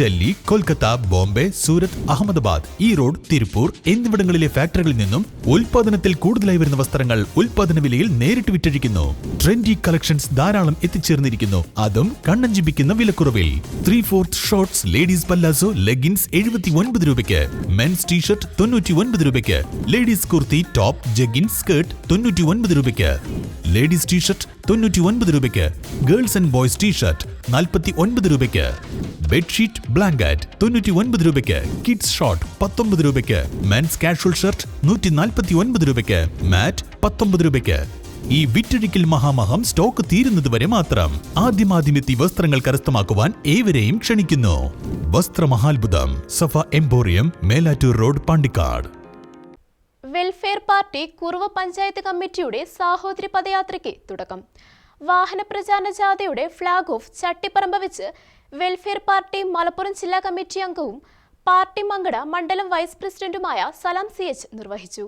ഡൽഹി കൊൽക്കത്ത ബോംബെ സൂരത് അഹമ്മദാബാദ് ഈറോഡ് തിരുപ്പൂർ എന്നിവിടങ്ങളിലെ ഫാക്ടറികളിൽ നിന്നും ഉൽപാദനത്തിൽ കൂടുതലായി വരുന്ന വസ്ത്രങ്ങൾ ഉൽപാദന വിലയിൽ നേരിട്ട് വിറ്റഴിക്കുന്നു. ട്രെൻഡി കളക്ഷൻസ് ധാരാളം എത്തിച്ചേർന്നിരിക്കുന്നു. അതും കണ്ണഞ്ചിപ്പിക്കുന്ന വിലക്കുറവിൽ. Three fourth shorts ladies palazzo leggings എഴുപത്തി ഒൻപത് രൂപയ്ക്ക്. മെൻസ് ടീഷർട്ട് തൊണ്ണൂറ്റി ഒൻപത് രൂപയ്ക്ക്. Ladies kurti top jeggings skirt തൊണ്ണൂറ്റി ഒൻപത് രൂപയ്ക്ക്. ലേഡീസ് ടീഷർട്ട് തൊണ്ണൂറ്റി ഒൻപത് രൂപയ്ക്ക്. ഗേൾസ് ആൻഡ് ബോയ്സ് ടീഷർട്ട് നാൽപ്പത്തി ഒൻപത് രൂപയ്ക്ക്. ബെഡ്ഷീറ്റ് ബ്ലാങ്കറ്റ് തൊണ്ണൂറ്റി ഒൻപത് രൂപയ്ക്ക്. കിഡ്സ് ഷോർട്ട് പത്തൊമ്പത് രൂപയ്ക്ക്. മെൻസ് കാഷ്വൽ ഷർട്ട് നൂറ്റി നാൽപ്പത്തി ഒൻപത് രൂപയ്ക്ക്. മാറ്റ് പത്തൊമ്പത് രൂപയ്ക്ക്. ഈ വിറ്റഴിക്കൽ മഹാമഹം സ്റ്റോക്ക് തീരുന്നതുവരെ മാത്രം. ആദ്യമാദ്യമെത്തി വസ്ത്രങ്ങൾ കരസ്ഥമാക്കുവാൻ ഏവരെയും ക്ഷണിക്കുന്നു. വസ്ത്രമഹാത്ഭുതം. Safa emporium Melattur road Pandikkad. Welfare party Kuruva panchayat കമ്മിറ്റിയുടെ സാഹോദര്യ പദയാത്രയ്ക്ക് തുടക്കം. വാഹന പ്രചാരണ ജാഥയുടെ ഫ്ളാഗ് ഓഫ് ചട്ടിപ്പറമ്പ് വെച്ച് വെൽഫെയർ പാർട്ടി മലപ്പുറം ജില്ലാ കമ്മിറ്റി അംഗവും പാർട്ടി മങ്കട മണ്ഡലം വൈസ് പ്രസിഡന്റുമായ സലാം സി എച്ച് നിർവഹിച്ചു.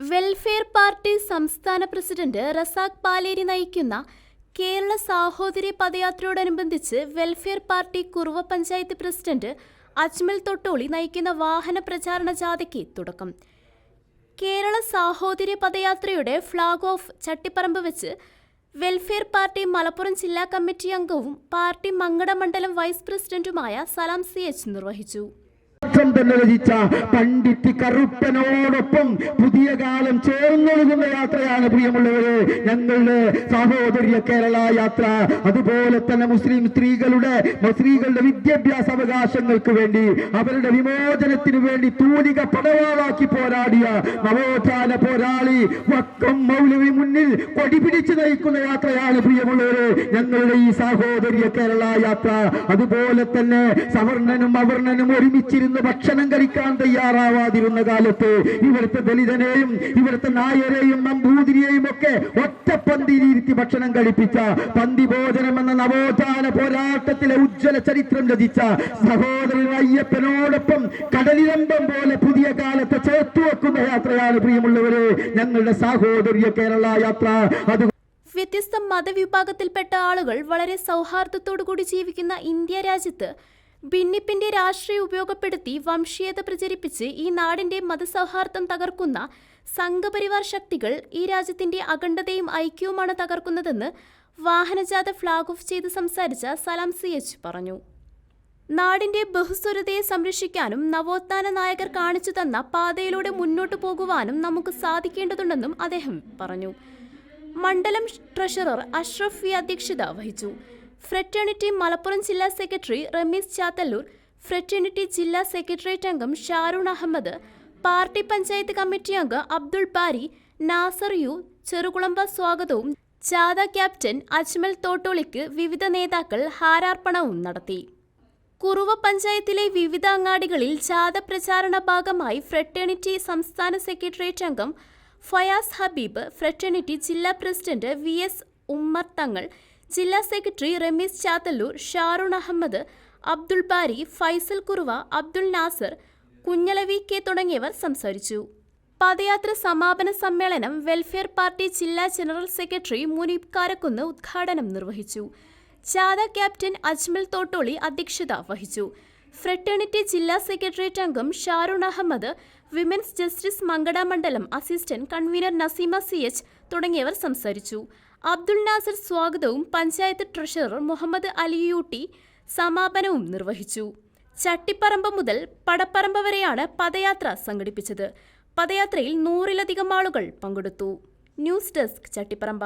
വെൽഫെയർ പാർട്ടി സംസ്ഥാന പ്രസിഡന്റ് റസാഖ് പാലേരി നയിക്കുന്ന കേരള സാഹോദര്യ പദയാത്രയോടനുബന്ധിച്ച് welfare party Kuruva panchayat president Ajmal Thottoli നയിക്കുന്ന വാഹന പ്രചാരണ ജാഥയ്ക്ക് തുടക്കം. കേരള സാഹോദര്യ പദയാത്രയുടെ ഫ്ളാഗ് ഓഫ് ചട്ടിപ്പറമ്പ് വെച്ച് വെൽഫെയർ പാർട്ടി മലപ്പുറം ജില്ലാ കമ്മിറ്റി അംഗവും പാർട്ടി മങ്കട മണ്ഡലം വൈസ് പ്രസിഡന്റുമായ സലാം സി എച്ച് നിർവഹിച്ചു ം. തന്നെ രചിച്ച പണ്ഡിറ്റ് കറുപ്പനോടൊപ്പം പുതിയ കാലം ചേർന്നൊഴുകുന്ന യാത്രയാണ് പ്രിയമുള്ളവര്. ഞങ്ങളുടെ സഹോദര്യ കേരള യാത്ര അതുപോലെ തന്നെ മുസ്ലിം സ്ത്രീകളുടെ സ്ത്രീകളുടെ വിദ്യാഭ്യാസ അവകാശങ്ങൾക്ക് വേണ്ടി അവരുടെ വിമോചനത്തിന് വേണ്ടി തൂലിക പടവാളാക്കി പോരാടിയ നവോത്ഥാന പോരാളി വക്കം മൗലവി മുന്നിൽ കൊടി പിടിച്ച് നയിക്കുന്ന യാത്രയാണ് പ്രിയമുള്ളവര്. ഞങ്ങളുടെ ഈ സഹോദര്യ കേരള യാത്ര അതുപോലെ തന്നെ സവർണനും അവർണനും ഒരുമിച്ചിരുന്ന് ഭക്ഷണം കഴിക്കാൻ തയ്യാറാവാതിരുന്ന കാലത്ത് ഇവിടുത്തെ ദലിതനെയും ഇവിടുത്തെ നായരെയും നമ്പൂതിരിയെയും ഒക്കെ ഒറ്റ പന്തിയിലിരുത്തി ഭക്ഷണം കഴിപ്പിച്ച പന്തി ഭോജനം എന്ന നവോത്ഥാന പോരാട്ടത്തിലെ ഉജ്ജ്വല ചരിത്രം രചിച്ച സഹോദരൻ അയ്യപ്പനോടൊപ്പം കടലിരമ്പം പോലെ പുതിയ കാലത്തെ ചേർത്തു വെക്കുന്ന യാത്രയാണ് പ്രിയമുള്ളവര് ഞങ്ങളുടെ സാഹോദര്യ കേരള യാത്ര. അത് വ്യത്യസ്ത മതവിഭാഗത്തിൽപ്പെട്ട ആളുകൾ വളരെ സൗഹാർദ്ദത്തോടു കൂടി ജീവിക്കുന്ന ഇന്ത്യ രാജ്യത്ത് ഭിന്നിപ്പിന്റെ രാഷ്ട്രീയം ഉപയോഗപ്പെടുത്തി വംശീയത പ്രചരിപ്പിച്ച് ഈ നാടിന്റെ മതസൗഹാർദ്ദം തകർക്കുന്ന സംഘപരിവാർ ശക്തികൾ ഈ രാജ്യത്തിന്റെ അഖണ്ഡതയും ഐക്യവുമാണ് തകർക്കുന്നതെന്ന് വാഹനജാഥ ഫ്ളാഗ് ഓഫ് ചെയ്ത് സംസാരിച്ച സലാം സി എച്ച് പറഞ്ഞു. നാടിന്റെ ബഹുസ്വരതയെ സംരക്ഷിക്കാനും നവോത്ഥാന നായകർ കാണിച്ചു തന്ന പാതയിലൂടെ മുന്നോട്ടു പോകുവാനും നമുക്ക് സാധിക്കേണ്ടതുണ്ടെന്നും അദ്ദേഹം പറഞ്ഞു. മണ്ഡലം ട്രഷറർ അഷ്റഫ് വി അധ്യക്ഷത വഹിച്ചു. ഫ്രറ്റേണിറ്റി മലപ്പുറം ജില്ലാ സെക്രട്ടറി റമീസ് ചാത്തല്ലൂർ ഫ്രറ്റേണിറ്റി ജില്ലാ സെക്രട്ടേറിയറ്റ് അംഗം ഷാരൂൺ അഹമ്മദ് പാർട്ടി പഞ്ചായത്ത് കമ്മിറ്റി അംഗം അബ്ദുൾ ബാരി നാസർ യു ചെറുകുളമ്പ സ്വാഗതവും ജാഥ ക്യാപ്റ്റൻ അജ്മൽ തോട്ടോളിക്ക് വിവിധ നേതാക്കൾ ഹാരാർപ്പണവും നടത്തി. കുറുവ പഞ്ചായത്തിലെ വിവിധ അങ്ങാടികളിൽ ജാഥ പ്രചാരണ ഭാഗമായി ഫ്രറ്റേണിറ്റി സംസ്ഥാന സെക്രട്ടേറിയറ്റ് അംഗം ഫയാസ് ഹബീബ് ഫ്രറ്റേണിറ്റി ജില്ലാ president V S Ummer Thangal ജില്ലാ സെക്രട്ടറി റമീസ് ചാത്തല്ലൂർ ഷാറൂൺ അഹമ്മദ് അബ്ദുൾ ബാരി ഫൈസൽ കുറുവ അബ്ദുൾ നാസർ കുഞ്ഞലവി കെ തുടങ്ങിയവർ സംസാരിച്ചു. പദയാത്ര സമാപന സമ്മേളനം വെൽഫെയർ പാർട്ടി ജില്ലാ ജനറൽ സെക്രട്ടറി മുനീബ് കാരക്കുന്ന് ഉദ്ഘാടനം നിർവഹിച്ചു. ജാഥ ക്യാപ്റ്റൻ അജ്മൽ തോട്ടോളി അധ്യക്ഷത വഹിച്ചു. ഫ്രട്ടേണിറ്റി ജില്ലാ സെക്രട്ടേറിയറ്റ് അംഗം ഷാറൂൺ അഹമ്മദ് വിമൻസ് ജസ്റ്റിസ് മങ്കട മണ്ഡലം assistant convener Naseema C H തുടങ്ങിയവർ സംസാരിച്ചു. അബ്ദുൾ നാസർ സ്വാഗതവും പഞ്ചായത്ത് ട്രഷറർ മുഹമ്മദ് അലിയൂട്ടി സമാപനവും നിർവഹിച്ചു. ചട്ടിപ്പറമ്പ് മുതൽ പടപ്പറമ്പ് വരെയാണ് പദയാത്ര സംഘടിപ്പിച്ചത്. പദയാത്രയിൽ നൂറിലധികം ആളുകൾ പങ്കെടുത്തു. News desk Chattiparamba.